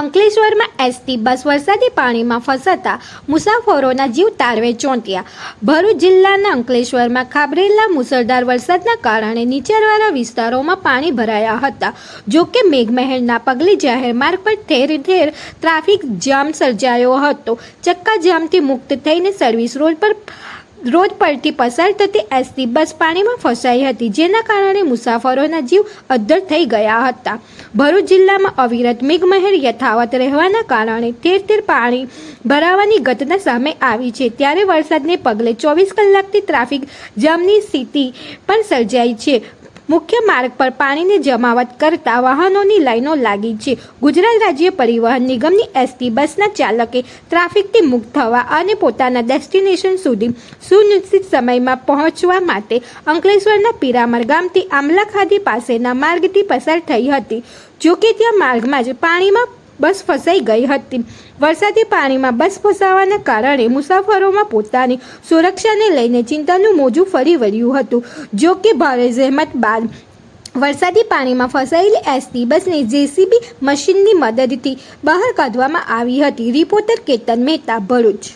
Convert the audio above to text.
અંકલેશ્વરમાં ST bus વરસાદી પાણીમાં ફસાતા મુસાફરોના જીવ તારવે ચોંટ્યા. ભરૂચ જિલ્લાના અંકલેશ્વરમાં ખાબરેલા મુસળધાર વરસાદના કારણે નીચાણવાળા વિસ્તારોમાં પાણી ભરાયા હતા. જો કે મેઘમહેરના પગલે જાહેર માર્ગ પર ઠેર ઠેર ટ્રાફિક જામ સર્જાયો હતો. ચક્કા જામથી મુક્ત થઈને સર્વિસ રોડ પર રોડ પરથી પસાર થતી એસટી બસ પાણીમાં ફસાઈ હતી, જેના કારણે મુસાફરોના જીવ અદ્ધર થઈ ગયા હતા. ભરૂચ જિલ્લામાં અવિરત મેઘમહેર યથાવત રહેવાના કારણે ઠેર ઠેર પાણી ભરાવાની ઘટના સામે આવી છે. ત્યારે વરસાદને પગલે ચોવીસ કલાકથી ટ્રાફિક જામની સ્થિતિ પણ સર્જાઈ છે. મુખ્ય માર્ગ પર પાણીની જમાવટ કરતા વાહનોની લાઈનો લાગી છે. ગુજરાત રાજ્ય પરિવહન નિગમની એસટી બસના ચાલકે ટ્રાફિકથી મુક્ત થવા અને પોતાના ડેસ્ટિનેશન સુધી સુનિશ્ચિત સમયમાં પહોંચવા માટે અંકલેશ્વરના પીરામર ગામથી આમલા ખાદી પાસેના માર્ગથી પસાર થઈ હતી. જોકે ત્યાં માર્ગમાં જ પાણીમાં બસ ફસાઈ ગઈ હતી. વરસાદી પાણીમાં બસ ફસાવાના કારણે મુસાફરોમાં પોતાની સુરક્ષાને લઈને ચિંતાનું મોજું ફરી વળ્યું હતું. જો કે ભારે જહેમત બાદ વરસાદી પાણીમાં ફસાયેલી એસટી બસને જેસીબી મશીનની મદદથી બહાર કાઢવામાં આવી હતી. રિપોર્ટર કેતન મહેતા ભરૂચ.